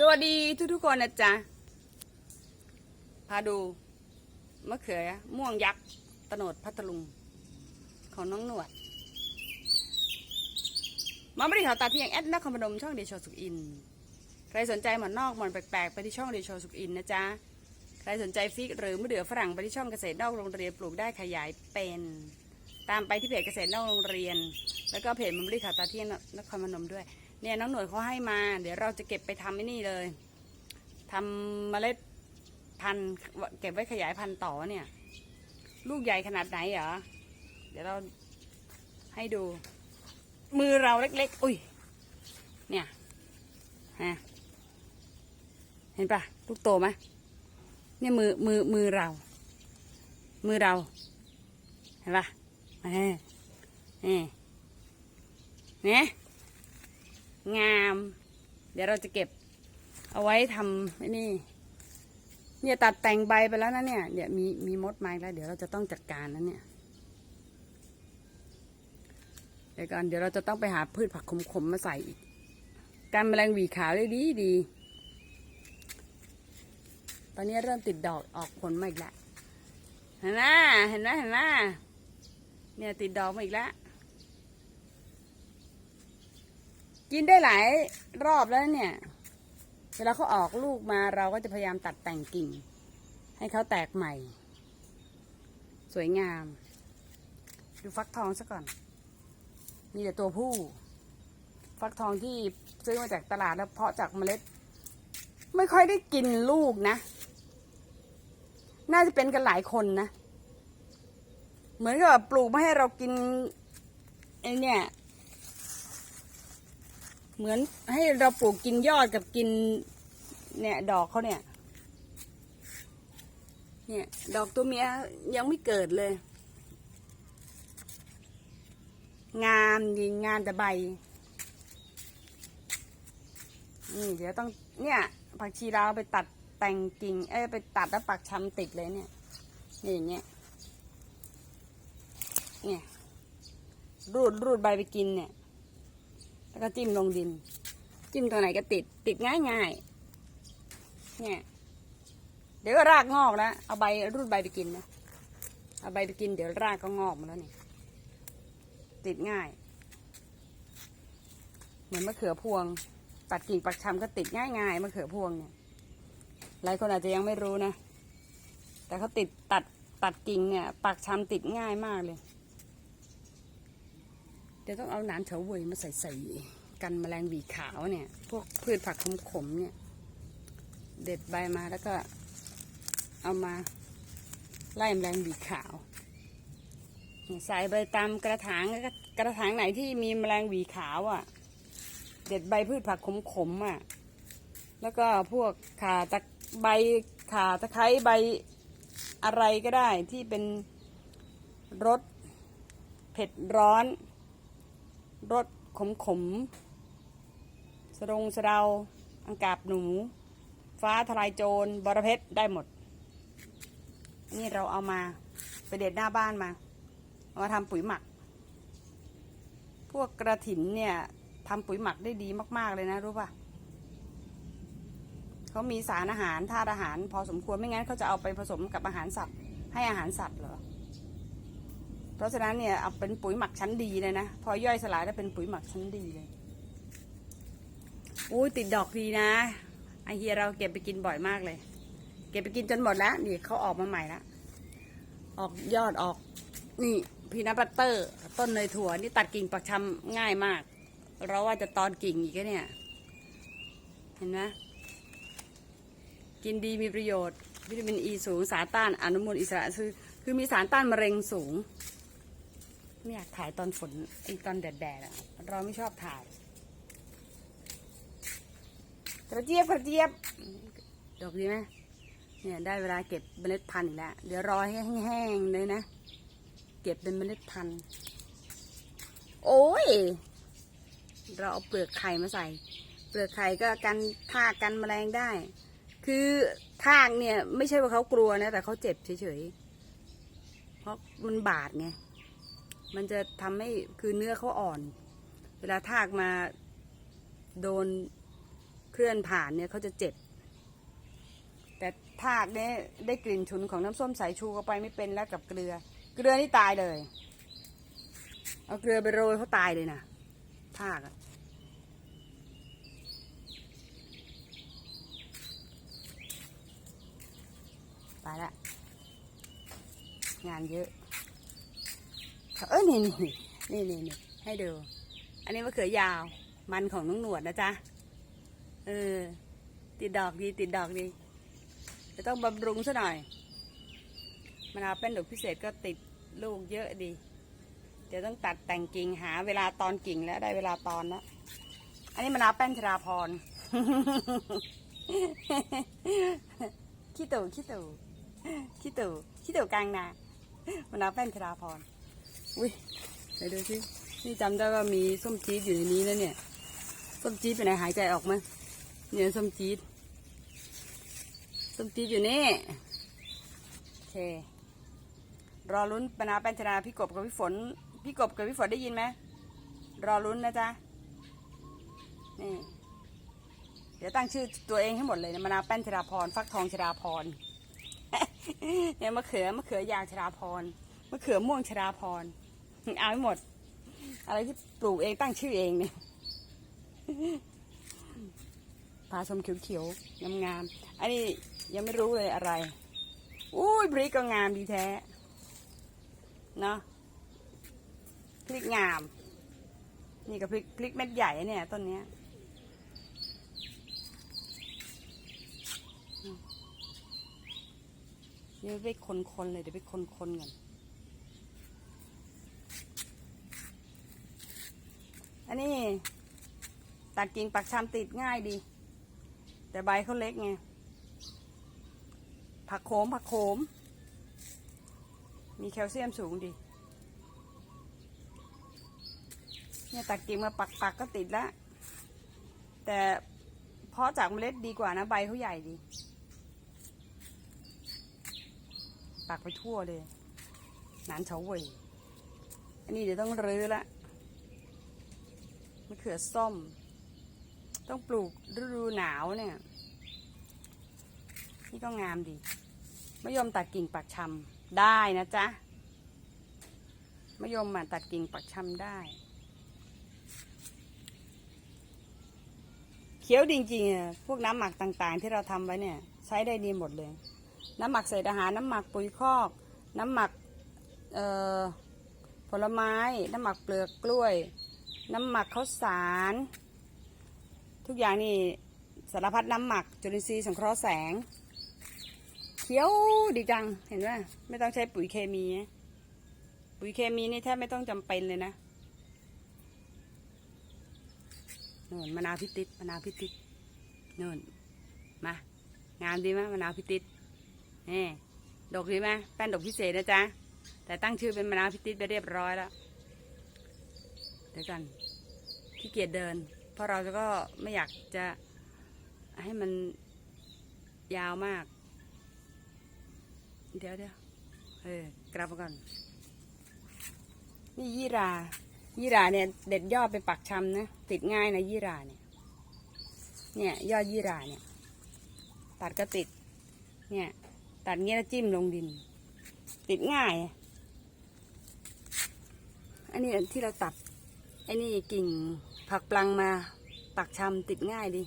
สวัสดีทุกทุกๆคนนะจ๊ะ พาดูมะเขือม่วงยักษ์ตโนดพัทลุง ของน้องหนวด มาบริหารตาเที่ยงแอดนครพนมช่องเดชอสุขอิน ใครสนใจหมอนนอกหมอนแปลกๆ ไปที่ช่องเดชอสุขอินนะจ๊ะ ใครสนใจฟิกหรือมะเดื่อฝรั่งไปที่ช่องเกษตรนอกโรงเรียนปลูกได้ขยายเป็น ตามไปที่เพจเกษตรนอกโรงเรียน แล้วก็เพจมันบริหารตาเที่ยงนครพนมด้วย เนี่ยน้องหน่วยเขาให้มา เดี๋ยวเราจะเก็บไปทำไอ้นี่เลยทำเมล็ดพันธุ์เก็บไว้ขยายพันธุ์ต่อเนี่ย ลูกใหญ่ขนาดไหนเหรอเดี๋ยวเราให้ดู มือเราเล็กๆ อุ้ย เนี่ยฮะเห็นปะลูกโตไหมเนี่ยมือมือมือเรา มือเรา เห็นปะเออเนี่ย งาม เดี๋ยวเราจะเก็บเอาไว้ทำนี่ เนี่ยตัดแต่งใบไปแล้วนะเนี่ยเดี๋ยวมีมีมดมาแล้ว เดี๋ยวเราจะต้องจัดการนะเนี่ยเดี๋ยวก่อนเดี๋ยวเราจะต้องไปหาพืชผักขมๆมาใส่อีก การแมลงหวีขาวได้ดีดี ตอนนี้เริ่มติดดอกออกผลมาอีกแล้วเห็นไหมเห็นไหมเห็นไหมเนี่ยติดดอกมาอีกแล้ว กินได้หลายรอบแล้วเนี่ย เวลาเขาออกลูกมาเราก็จะพยายามตัดแต่งกิ่ง ให้เขาแตกใหม่ สวยงาม ดูฟักทองซะก่อน มีแต่ตัวผู้ ฟักทองที่ซื้อมาจากตลาดแล้วเพาะจากเมล็ด ไม่ค่อยได้กินลูกนะ น่าจะเป็นกันหลายคนนะ เหมือนกับปลูกมาให้เรากินไอเนี่ย เหมือนให้เราปลูกกินยอดกับกิน เนี่ย ดอกเขาเนี่ย เนี่ย ดอกตัวเมียยังไม่เกิดเลย งามดีงามแต่ใบนี่เดี๋ยวต้องเนี่ยผักชีลาไปตัดแต่งกิ่ง เอ้ยไปตัดแล้วปักชำติดเลยเนี่ยนี่อย่างเงี้ยเนี่ยรูดรูดใบไปกินเนี่ย แล้วก็จิ้มลงดิน จิ้มตรงไหนก็ติด ติดง่ายง่ายเนี่ย เดี๋ยวรากงอกแล้ว เอาใบรูดใบไปกินนะ เอาใบไปกินเดี๋ยวรากก็งอกมาแล้วนี่ ติดง่าย เหมือนมะเขือพวง ตัดกิ่งปักชำก็ติดง่ายง่ายมะเขือพวงเนี่ย หลายคนอาจจะยังไม่รู้นะ แต่เขาติดตัดตัดกิ่งเนี่ย ปักชำติดง่ายมากเลย ดี๋ยวต้องเอาหนามเฉาเวยมาใส่ใส่กันแมลงหวีขาวเนี่ย พวกพืชผักขมๆเนี่ย เด็ดใบมาแล้วก็เอามาไล่แมลงหวีขาว ใส่ใบตามกระถางกระถางไหนที่มีแมลงหวีขาวอะ เด็ดใบพืชผักขมๆอะ แล้วก็พวกขาตะใบขาตะไคร้ใบอะไรก็ได้ที่เป็นรสเผ็ดร้อน รสขมขมสรงสะเดาอังกาบหนู ฟ้าทลายโจรบรเพชรได้หมด นี่เราเอามาไปเด็ดหน้าบ้านมาเอามาทำปุ๋ยหมัก พวกกระถินเนี่ยทำปุ๋ยหมักได้ดีมาก ๆ เลยนะรู้ป่ะเขามีสารอาหารธาตุอาหาร พอสมควรไม่งั้นเขาจะเอาไปผสมกับอาหารสัตว์ ให้อาหารสัตว์เหรอ เพราะฉะนั้นเนี่ยเอาเป็นปุ๋ยหมักชั้นดีเลยนะ พอย่อยสลายแล้วเป็นปุ๋ยหมักชั้นดีเลยอุ้ยติดดอกดีนะไอเฮียเราเก็บไปกินบ่อยมากเลย เก็บไปกินจนหมดแล้วนี่เขาออกมาใหม่ล้วออกยอดออก นี่พีนัทบัตเตอร์ ต้นเนยถั่วนี่ตัดกิ่งปักชำง่ายมาก เราว่าจะตอนกิ่งอีกแล้วเนี่ย เห็นไหมกินดีมีประโยชน์ วิตามินอีสูงสารต้านอนุมูลอิสระคือคือมีสารต้านมะเร็งสูง ไม่อยากถ่ายตอนฝนไอ้ตอนแดดๆอะเราไม่ชอบถ่าย กระเจี๊ยบกระเจี๊ยบดอกดีไหมเนี่ยได้เวลาเก็บเมล็ดพันธุ์อีกแล้ว เดี๋ยวรอให้แห้งๆเลยนะ เก็บเป็นเมล็ดพันธุ์ โอ้ย เราเอาเปลือกไข่มาใส่ เปลือกไข่ก็กันทากกันแมลงได้ คือทากเนี่ย ไม่ใช่ว่าเขากลัวนะ แต่เขาเจ็บเฉยๆ เพราะมันบาดไง มันจะทำให้คือเนื้อเขาอ่อน เวลาทากมาโดนพื่อนผ่านเนี่ยเขาจะเจ็บ แต่ทากเนี่ยได้กลิ่นฉุนของน้ำส้มสายชูเข้าไปไม่เป็นแล้วกับเกลือ เกลือนี่ตายเลย เอาเกลือไปโรยเขาตายเลยนะทากอะตายละงานเยอะ เอ้ยนี่นี่นี่นี่นี่ให้ดู อันนี้มะเขือยาว มันของน้องหนวดนะจ๊ะ เออ ติดดอกดีติดดอกดี จะต้องบำรุงซะหน่อยมะนาวเป็นดอกพิเศษก็ติดลูกเยอะดี เดี๋ยวต้องตัดแต่งกิ่งหา เวลาตอนกิ่งแล้วได้เวลาตอนแล้ว อันนี้มะนาวแป้นชราพรขี้ตู่ขี้ตู่ขี้ตู่ขี้ตู่กลางนา มะนาวแป้นชราพร อุ้ยไหนดูสินี่จำได้ว่ามีส้มจี๊ดอยู่ในนี้แล้วเนี่ย ส้มจี๊ดไปไหนหายใจออกมาเนี่ยส้มจี๊ดส้มจี๊ดอยู่นี่โอเครอลุ้นปนาป้นชนาพี่กบกับพี่ฝน พี่กบกับพี่ฝนได้ยินไหมรอลุ้นนะจ๊ะนี่เดี๋ยวตั้งชื่อตัวเองให้หมดเลยนะมนาแป้นชราพรฟักทองชราพรเนี่ยมะเขือมะเขือยาวชราพรมะเขือม่วงชราพร เอาให้หมด อะไรที่ปลูกเองตั้งชื่อเองเนี่ยผาชมเขียวๆงามๆอันนี้ยังไม่รู้เลยอะไรอุ้ยพริกก็งามดีแท้เนาะพริกงาม นี่กับพริกพริกเม็ดใหญ่เนี่ยต้นเนี้ยเดี๋ยวไปคนๆเลยเดี๋ยวไปคนๆกัน อันนี้ตัดกิ่งปักชามติดง่ายดี แต่ใบเขาเล็กไง ผักโขมผักโขม มีแคลเซียมสูงดีเนี่ยตัดกิ่งมาปักปักก็ติดแล้วแต่เพาะจากเมล็ดดีกว่านะใบเขาใหญ่ดี ปักไปทั่วเลย หนานเฉาเว่ยอันนี้เดี๋ยวต้องรื้อละ มะเขือส้ม ต้องปลูกฤดูหนาวเนี่ย นี่ก็งามดีมะยมตัดกิ่งปักชำได้นะจ๊ะมะยมอะตัดกิ่งปักชำได้ เขียวจริงๆอะพวกน้ำหมักต่างๆ ที่เราทำไว้เนี่ย ใช้ได้ดีหมดเลย น้ำหมักเศษอาหารน้ำหมักปุ๋ยคอก น้ำหมักผลไม้ น้ำหมักเปลือกกล้วย น้ำหมักข้าวสาร ทุกอย่างนี่สารพัดน้ำหมักจุลินทรีย์สังเคราะห์แสง เขียวดีจังเห็นไหมไม่ต้องใช้ปุ๋ยเคมี ปุ๋ยเคมีนี่แทบไม่ต้องจำเป็นเลยนะนู่นมะนาวพิติดมะนาวพิติดนู่นมางามดีไหมมะนาวพิติดนี่ดอกดีไหมแป้นดอกพิเศษนะจ๊ะแต่ตั้งชื่อเป็นมะนาวพิติดไปเรียบร้อยแล้ว ดี๋ยวกันขี้เกียจเดิน เพราะเราจะก็ไม่อยากจะให้มันยาวมาก เดี๋ยวเดี๋ยวเออกลับมาก่อน นี่ยี่รา ยี่ราเนี่ย เด็ดยอดไปปักชำนะ ติดง่ายนะยี่ราเนี่ย เนี่ย ยอดยี่ราเนี่ย ตัดก็ติด เนี่ย ตัดเงี้ยแล้วจิ้มลงดิน ติดง่าย อันนี้ที่เราตัด ไอ้นี่กิ่งผักปลังมาปักชำติดง่ายดี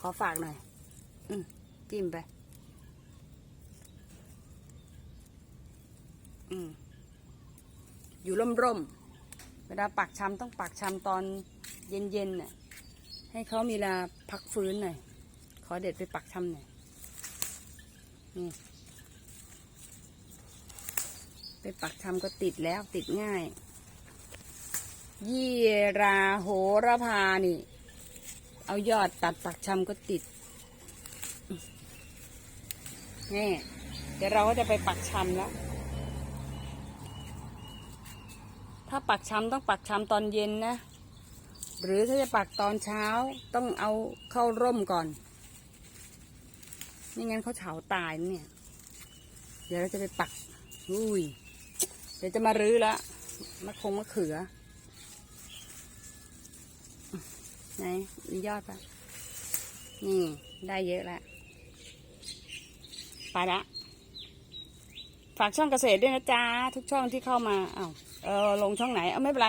ขอฝากหน่อย อืมจิ้มไป อืมอยู่ร่มร่มๆเวลาปักชำต้องปักชำตอนเย็นๆน่ะ ให้เขามีเวลาพักฟื้นหน่อย ขอเด็ดไปปักชำหน่อยนี่ไปปักชำก็ติดแล้วติดง่าย ยี่ราโหระพานี่ เอายอดตัดปักชำก็ติด นี่ เดี๋ยวเราก็จะไปปักชำแล้ว ถ้าปักชำต้องปักชำตอนเย็นนะ หรือถ้าจะปักตอนเช้าต้องเอาเข้าร่มก่อน ไม่งั้นเขาเฉาตายนะเนี่ย เดี๋ยวเราจะไปปัก อุ้ย เดี๋ยวจะมารื้อแล้วมะคงมะเขือ ไหนมียอดปะนี่ได้เยอะแล้วไปละฝากช่องเกษตรด้วยนะจ๊ะทุกช่องที่เข้ามาเอ้าเออลงช่องไหน เอาไม่เป็นไร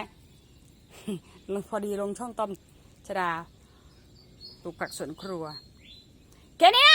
พอดีลงช่องต้อมชดาปลูกผักสวนครัวแค่นี้